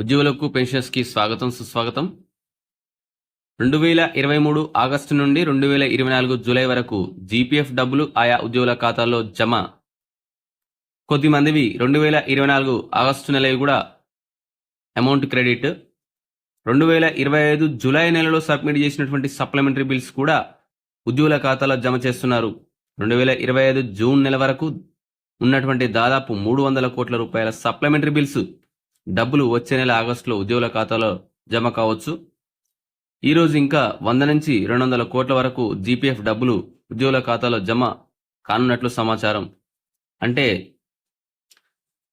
ఉద్యోగులకు పెన్షన్స్కి స్వాగతం సుస్వాగతం. రెండు వేల ఇరవై మూడు ఆగస్టు నుండి రెండు వేల ఇరవై నాలుగు జూలై వరకు జీపీఎఫ్ డబ్బులు ఆయా ఉద్యోగుల ఖాతాల్లో జమ. కొద్ది మందివి రెండు వేల ఇరవై నాలుగు ఆగస్టు నెలవి కూడా అమౌంట్ క్రెడిట్. రెండు వేల ఇరవై ఐదు జూలై నెలలో సబ్మిట్ చేసినటువంటి సప్లిమెంటరీ బిల్స్ కూడా ఉద్యోగుల ఖాతాలో జమ చేస్తున్నారు. రెండు వేల ఇరవై ఐదు జూన్ నెల వరకు ఉన్నటువంటి దాదాపు మూడు వందల కోట్ల రూపాయల సప్లిమెంటరీ బిల్స్ డబ్బులు వచ్చే నెల ఆగస్టులో ఉద్యోగుల ఖాతాలో జమ కావచ్చు. ఈరోజు ఇంకా వంద నుంచి రెండు వందల కోట్ల వరకు జీపీఎఫ్ డబ్బులు ఉద్యోగుల ఖాతాలో జమ కానున్నట్లు సమాచారం. అంటే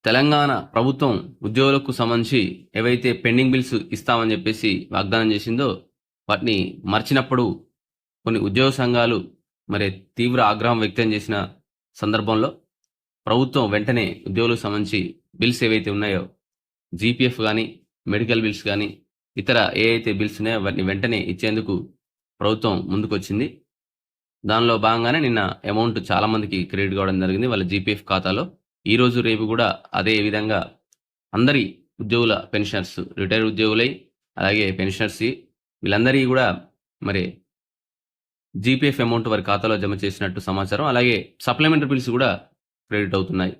తెలంగాణ ప్రభుత్వం ఉద్యోగులకు సంబంధించి ఏవైతే పెండింగ్ బిల్స్ ఇస్తామని చెప్పేసి వాగ్దానం చేసిందో వాటిని మర్చినప్పుడు కొన్ని ఉద్యోగ సంఘాలు మరి తీవ్ర ఆగ్రహం వ్యక్తం చేసిన సందర్భంలో ప్రభుత్వం వెంటనే ఉద్యోగులకు సంబంధించి బిల్స్ ఏవైతే ఉన్నాయో జీపీఎఫ్ కానీ మెడికల్ బిల్స్ కానీ ఇతర ఏ అయితే బిల్స్ ఉన్నాయో వాటిని వెంటనే ఇచ్చేందుకు ప్రభుత్వం ముందుకొచ్చింది. దానిలో భాగంగానే నిన్న అమౌంట్ చాలా మందికి క్రెడిట్ కావడం జరిగింది వాళ్ళ జీపీఎఫ్ ఖాతాలో. ఈరోజు రేపు కూడా అదే విధంగా అందరి ఉద్యోగుల పెన్షనర్స్ రిటైర్ ఉద్యోగులై అలాగే పెన్షనర్స్ వీళ్ళందరికీ కూడా మరి జీపీఎఫ్ అమౌంట్ వారి ఖాతాలో జమ చేసినట్టు సమాచారం అలాగే సప్లిమెంటరీ బిల్స్ కూడా క్రెడిట్ అవుతున్నాయి.